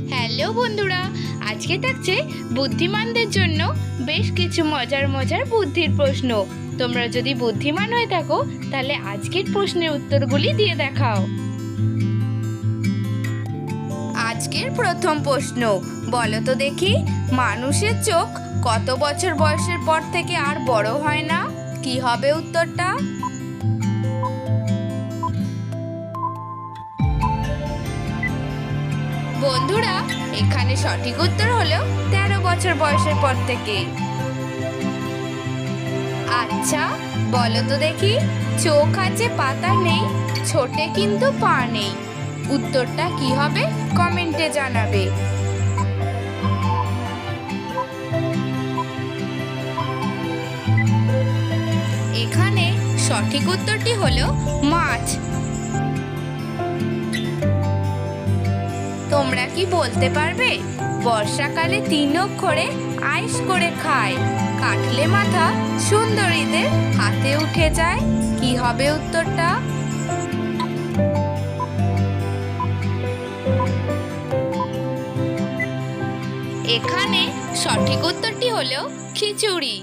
Hello বন্ধুরা, আজকে থাকছে বুদ্ধিমানদের জন্য বেশ কিছু মজার মজার বুদ্ধির প্রশ্ন। তোমরা যদি বুদ্ধিমান হয়ে থাকো, তাহলে আজকের প্রশ্নের উত্তরগুলি দিয়ে দেখাও। আজকের প্রথম প্রশ্ন বলো তো দেখি, মানুষের চোখ কত বছর বয়সের পর থেকে আর বড় হয় না? কি হবে উত্তরটা? বন্ধুরা, এখানে সঠিক উত্তর হলো তেরো বছর বয়সের পর থেকে আচ্ছা বলো তো দেখি, চোখ আছে, পাতা নেই, ছোটে কিন্তু পা নেই। উত্তরটা কি হবে? কমেন্টে জানাবে। এখানে সঠিক উত্তরটি হলো মাছ। তোমরা কি বলতে পারবে? বর্ষাকালে তিন অক্ষরে আইস করে খায়। কাটলে মাথা সুন্দরীদের হাতে উঠে যায়। কি হবে উত্তরটা? এখানে সঠিক উত্তরটি হলো খিচুড়ি।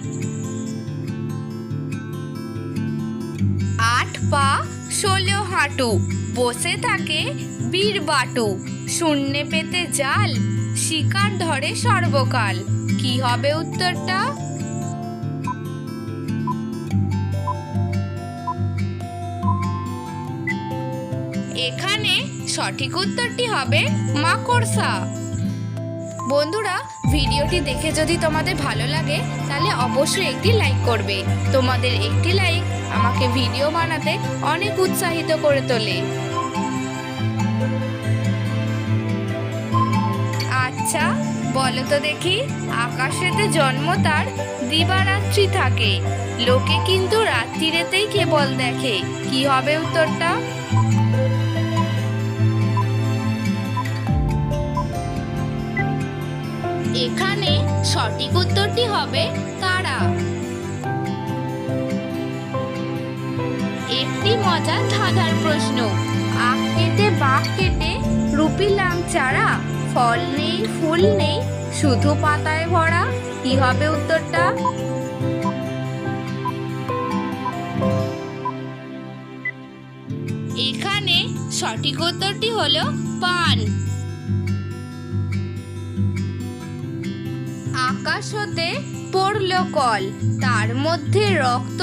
আট পা, ষোলো হাঁটু। বসে থাকে বীর বাটো। শূন্যে পেতে জাল, শিকার ধরে সর্বকাল। কি হবে উত্তরটা? এখানে সঠিক উত্তরটি হবে মাকড়সা। বন্ধুরা, ভিডিওটি দেখে যদি তোমাদের ভালো লাগে, তাহলে অবশ্যই একটি লাইক করবে। তোমাদের একটি লাইক আমাকে ভিডিও বানাতে অনেক উৎসাহিত করে তোলে। আচ্ছা বলো তো দেখি, আকাশেতে জন্ম তার, দিবারাত্রি থাকে। লোকে কিন্তু রাত্রিরেতেই কেবল দেখে। কি হবে উত্তরটা? এখানে সঠিক উত্তরটি হবে তারা একটি মজার ধাঁধার প্রশ্ন। আখ কেটে বাঘ কেটে রুপিলাম চারা? ফল নেই, ফুল নেই, শুধু পাতায় ভরা? কি হবে উত্তরটা? এখানে সঠিক উত্তরটি হলো পান। আকাশ হতে পড়ল কল। তার মধ্যে রক্ত।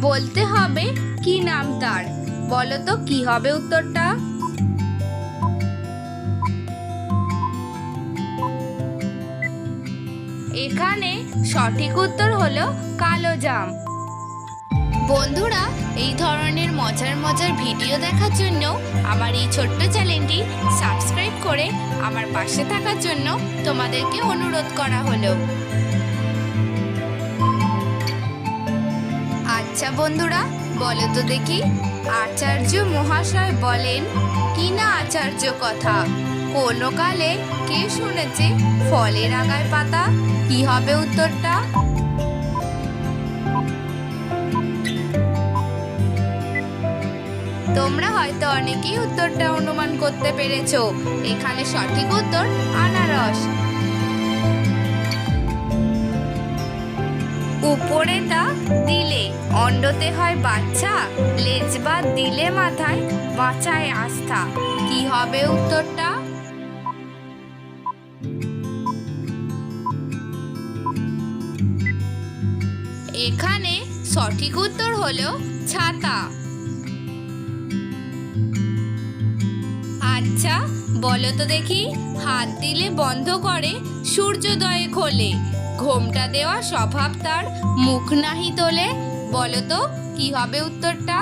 বলতে হবে, কি নাম তার? বলো তো, কি হবে উত্তরটা? এখানে সঠিক উত্তর হলো কালো জাম। বন্ধুরা, এই ধরনের মজার মজার ভিডিও দেখার জন্য আমার এই ছোট্ট চ্যানেলটি সাবস্ক্রাইব করে আমার পাশে থাকার জন্য তোমাদেরকে অনুরোধ করা হলো। আচ্ছা বন্ধুরা, বলো তো দেখি, আচার্য মহাশয় বলেন, কি না আচার্য কথা? কোনো কালে কে শুনেছে ফলের আগায় পাতা? কি হবে উত্তরটা? তোমরা হয়তো অনেকেই উত্তরটা অনুমান করতে পেরেছ। এখানে সঠিক উত্তর আনারস। উপরে তা দিলে, অন্ডতে হয় বাচ্চা লেজবা দিলে মাথায় বাঁচায় আস্থা। কি হবে উত্তরটা? এখানে সঠিক উত্তর হলো ছাতা। আচ্ছা বলো তো দেখি। হাত দিলে বন্ধ করে, সূর্যোদয়ে খোলে। ঘোমটা দেওয়া স্বভাব তার, মুখ নাহি তোলে। বলো তো, কি হবে উত্তরটা?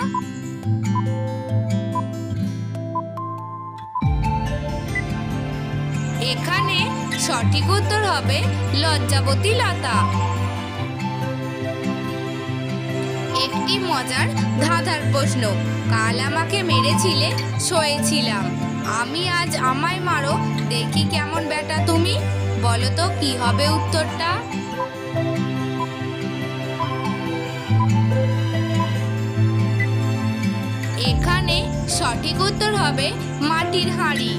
এখানে সঠিক উত্তর হবে লজ্জাবতী লতা। একটি মজার ধাঁধার প্রশ্ন। কাল আমাকে মেরেছিলে, শোয়েছিলাম। আমি আজ আমায় মারো, দেখি কেমন বেটা তুমি। বলো তো, কি হবে উত্তরটা? এখানে সঠিক উত্তর হবে মাটির হাঁড়ি।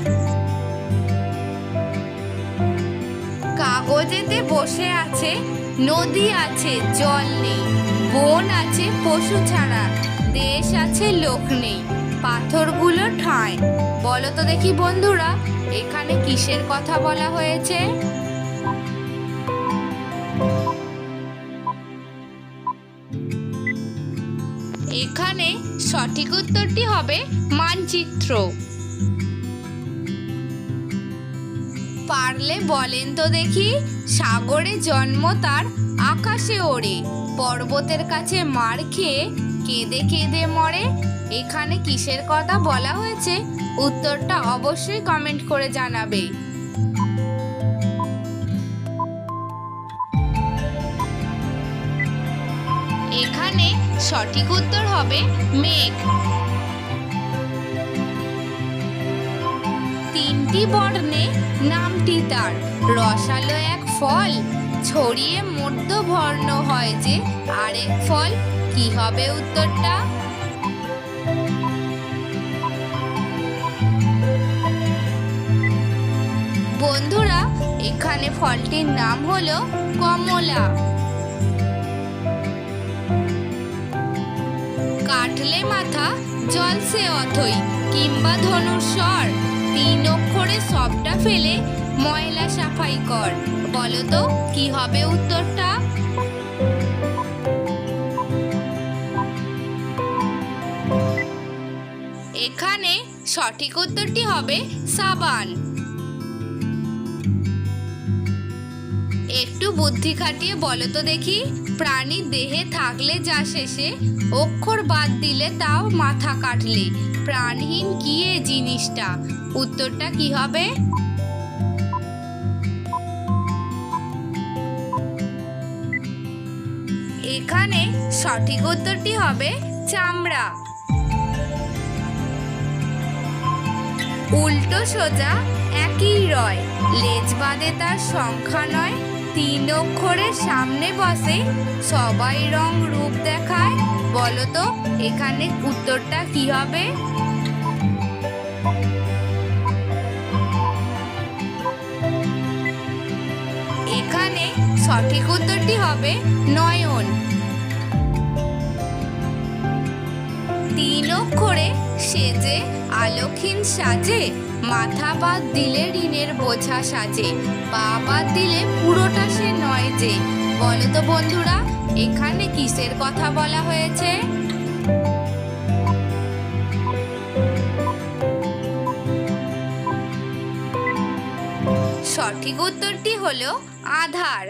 কাগজেতে বসে আছে, নদী আছে, জল নেই, বন আছে, পশু ছাড়া, দেশ আছে, লোক নেই। পাথরগুলো ঠাঁই বলো তো দেখি বন্ধুরা, এখানে কিসের কথা বলা হয়েছে? এখানে সঠিক উত্তরটি হবে মানচিত্র। পারলে বলেন তো দেখি, সাগরে জন্ম তার আকাশে ওড়ে, পর্বতের কাছে মার খেয়ে কেঁদে কেঁদে মরে এখানে কিসের কথা বলা হয়েছে? উত্তরটা অবশ্যই কমেন্ট করে জানাবে। এখানে সঠিক উত্তর হবে মেঘ। তিনটি বর্ণে নামটি তার। রসালো এক ফল, ছড়িয়ে মধ্য বর্ণ হয় যে আরেক ফল। কি হবে উত্তরটা? বন্ধুরা, এখানে ফলটির নাম হলো কমলা। কাটলে মাথা, জলসে অথই, কিংবা ধনুস্বর তিন অক্ষরে সবটা ফেলে ময়লা সাফাই কর। বলো তো, কি হবে উত্তরটা? এখানে সঠিক উত্তরটি হবে সাবান। একটু বুদ্ধি খাটিয়ে বলো তো দেখি। প্রাণীর দেহে থাকলে যা শেষে, অক্ষর বাদ দিলে তাও মাথা কাটলে। প্রাণহীন কি এ জিনিসটা? উত্তরটা কি হবে? এখানে সঠিক উত্তরটি হবে চামড়া। উল্টো সোজা একই রয়। লেজ বাঁধে তার সংখ্যা নয় তিন অক্ষরের সামনে বসে সবাই রং রূপ দেখায়। বলো তো, এখানে উত্তরটা কি হবে? এখানে সঠিক উত্তরটি হবে নয়ন। তিন অক্ষরে সেজে, আলোকহীন সাজে মাথা বাদ দিলে ঋণের বোঝা সাজে, পা বাদ দিলে পুরোটা সে নয় যে। বলো তো বন্ধুরা, এখানে কিসের কথা বলা হয়েছে? সঠিক উত্তরটি হলো আধার।